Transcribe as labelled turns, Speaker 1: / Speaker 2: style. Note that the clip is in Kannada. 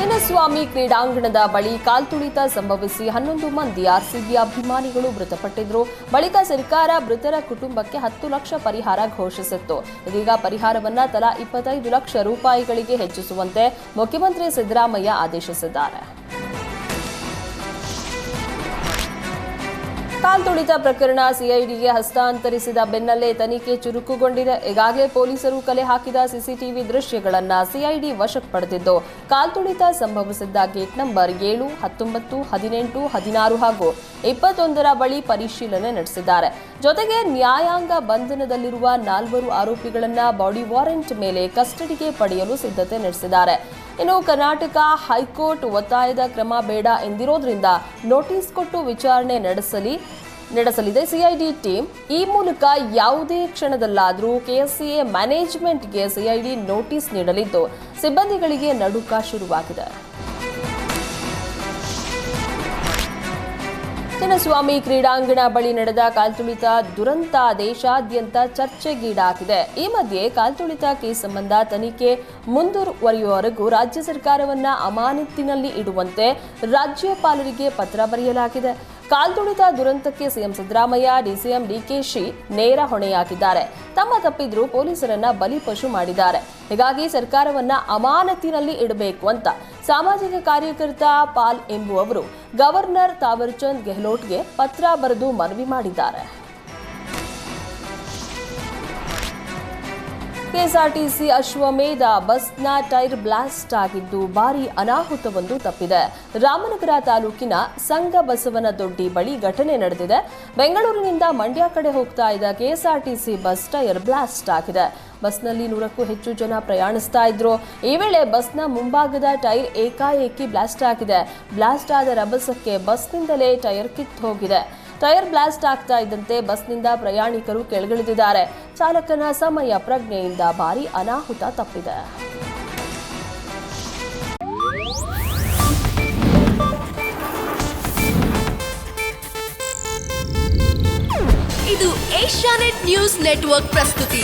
Speaker 1: ಚಿನ್ನಸ್ವಾಮಿ ಕ್ರೀಡಾಂಗಣದ ಬಳಿ ಕಾಲ್ತುಳಿತ ಸಂಭವಿಸಿ ಹನ್ನೊಂದು ಮಂದಿ ಆರ್ಸಿಬಿ ಅಭಿಮಾನಿಗಳು ಮೃತಪಟ್ಟಿದ್ರು. ಬಳಿಕ ಸರ್ಕಾರ ಮೃತರ ಕುಟುಂಬಕ್ಕೆ ಹತ್ತು ಲಕ್ಷ ಪರಿಹಾರ ಘೋಷಿಸಿತ್ತು. ಇದೀಗ ಪರಿಹಾರವನ್ನ ತಲಾ ಇಪ್ಪತ್ತೈದು ಲಕ್ಷ ರೂಪಾಯಿಗಳಿಗೆ ಹೆಚ್ಚಿಸುವಂತೆ ಮುಖ್ಯಮಂತ್ರಿ ಸಿದ್ದರಾಮಯ್ಯ ಆದೇಶಿಸಿದ್ದಾರೆ. ಕಾಲ್ತುಳಿತ ಪ್ರಕರಣ ಸಿಐಡಿಗೆ ಹಸ್ತಾಂತರಿಸಿದ ಬೆನ್ನಲ್ಲೇ ತನಿಖೆ ಚುರುಕುಗೊಂಡಿದೆ. ಈಗಾಗಲೇ ಪೊಲೀಸರು ಕಲೆ ಹಾಕಿದ ಸಿಸಿಟಿವಿ ದೃಶ್ಯಗಳನ್ನು ಸಿಐಡಿ ವಶಕ್ಕೆ ಪಡೆದಿದ್ದು ಕಾಲ್ತುಳಿತ ಸಂಭವಿಸಿದ್ದ ಗೇಟ್ ನಂಬರ್ ಏಳು, ಹತ್ತೊಂಬತ್ತು, ಹದಿನೆಂಟು, ಹದಿನಾರು ಹಾಗೂ ಇಪ್ಪತ್ತೊಂದರ ಬಳಿ ಪರಿಶೀಲನೆ ನಡೆಸಿದ್ದಾರೆ. ಜೊತೆಗೆ ನ್ಯಾಯಾಂಗ ಬಂಧನದಲ್ಲಿರುವ ನಾಲ್ವರು ಆರೋಪಿಗಳನ್ನ ಬಾಡಿ ವಾರೆಂಟ್ ಮೇಲೆ ಕಸ್ಟಡಿಗೆ ಪಡೆಯಲು ಸಿದ್ಧತೆ ನಡೆಸಿದ್ದಾರೆ. ಇನ್ನು ಕರ್ನಾಟಕ ಹೈಕೋರ್ಟ್ ಒತ್ತಾಯದ ಕ್ರಮ ಬೇಡ ಎಂದಿರೋದ್ರಿಂದ ನೋಟಿಸ್ ಕೊಟ್ಟು ವಿಚಾರಣೆ ನಡೆಸಲಿ, ನಡೆಸಲಿದೆ ಸಿಐಡಿ ಟೀಮ್. ಈ ಮೂಲಕ ಯಾವುದೇ ಕ್ಷಣದಲ್ಲಾದರೂ ಕೆಎಸ್ಸಿಎ ಮ್ಯಾನೇಜ್ಮೆಂಟ್ಗೆ ಸಿಐಡಿ ನೋಟಿಸ್ ನೀಡಲಿದ್ದು, ಸಿಬ್ಬಂದಿಗಳಿಗೆ ನಡುಕ ಶುರುವಾಗಿದೆ. ಚಿನ್ನಸ್ವಾಮಿ ಕ್ರೀಡಾಂಗಣ ಬಳಿ ನಡೆದ ಕಾಲ್ತುಳಿತ ದುರಂತ ದೇಶಾದ್ಯಂತ ಚರ್ಚೆಗೀಡಾಗಿದೆ. ಈ ಮಧ್ಯೆ ಕಾಲ್ತುಳಿತ ಕೇಸ್ ಸಂಬಂಧ ತನಿಖೆ ಮುಂದುವರಿಯುವವರೆಗೂ ರಾಜ್ಯ ಸರ್ಕಾರವನ್ನ ಅಮಾನತಿನಲ್ಲಿ ಇಡುವಂತೆ ರಾಜ್ಯಪಾಲರಿಗೆ ಪತ್ರ ಬರೆಯಲಾಗಿದೆ. ಕಾಲ್ತುಳಿತ ದುರಂತಕ್ಕೆ ಸಿಎಂ ಸಿದ್ದರಾಮಯ್ಯ, ಡಿಸಿಎಂ ಡಿಕೆಶಿ ನೇರ ಹೊಣೆಯಾಗಿದ್ದಾರೆ. ತಮ್ಮ ತಪ್ಪಿದ್ರು ಪೊಲೀಸರನ್ನ ಬಲಿಪಶು ಮಾಡಿದ್ದಾರೆ. ಹೀಗಾಗಿ ಸರ್ಕಾರವನ್ನ ಅಮಾನತಿನಲ್ಲಿ ಇಡಬೇಕು ಅಂತ ಸಾಮಾಜಿಕ ಕಾರ್ಯಕರ್ತ ಪಾಲ್ ಎಂಬುವವರು ಗವರ್ನರ್ ತಾವರ್ಚಂದ್ ಗೆಹ್ಲೋಟ್ಗೆ ಪತ್ರ ಬರೆದು ಮನವಿ ಮಾಡಿದ್ದಾರೆ. ಕೆಎಸ್ಆರ್ಟಿಸಿ ಅಶ್ವಮೇಧ ಬಸ್ನ ಟೈರ್ ಬ್ಲಾಸ್ಟ್ ಆಗಿದ್ದು ಭಾರೀ ಅನಾಹುತವೊಂದು ತಪ್ಪಿದೆ. ರಾಮನಗರ ತಾಲೂಕಿನ ಸಂಘ ಬಸವನದೊಡ್ಡಿ ಬಳಿ ಘಟನೆ ನಡೆದಿದೆ. ಬೆಂಗಳೂರಿನಿಂದ ಮಂಡ್ಯ ಕಡೆ ಹೋಗ್ತಾ ಇದ್ದ ಕೆಎಸ್ಆರ್ಟಿಸಿ ಬಸ್ ಟೈರ್ ಬ್ಲಾಸ್ಟ್ ಆಗಿದೆ. ಬಸ್ನಲ್ಲಿ ನೂರಕ್ಕೂ ಹೆಚ್ಚು ಜನ ಪ್ರಯಾಣಿಸ್ತಾ ಇದ್ರು. ಈ ವೇಳೆ ಬಸ್ನ ಮುಂಭಾಗದ ಟೈರ್ ಏಕಾಏಕಿ ಬ್ಲಾಸ್ಟ್ ಆಗಿದೆ. ಬ್ಲಾಸ್ಟ್ ಆದ ರಭಸಕ್ಕೆ ಬಸ್ನಿಂದಲೇ ಟೈರ್ ಕಿತ್ತು ಹೋಗಿದೆ. ಟೈರ್ ಬ್ಲಾಸ್ಟ್ ಆಗ್ತಾ ಇದ್ದಂತೆ ಬಸ್ನಿಂದ ಪ್ರಯಾಣಿಕರು ಕೆಳಗಿಳಿದಿದ್ದಾರೆ. ಚಾಲಕನ ಸಮಯ ಪ್ರಜ್ಞೆಯಿಂದ ಭಾರಿ ಅನಾಹುತ ತಪ್ಪಿದೆ.
Speaker 2: ಇದು ಏಷ್ಯಾನೆಟ್ ನ್ಯೂಸ್ ನೆಟ್ವರ್ಕ್ ಪ್ರಸ್ತುತಿ.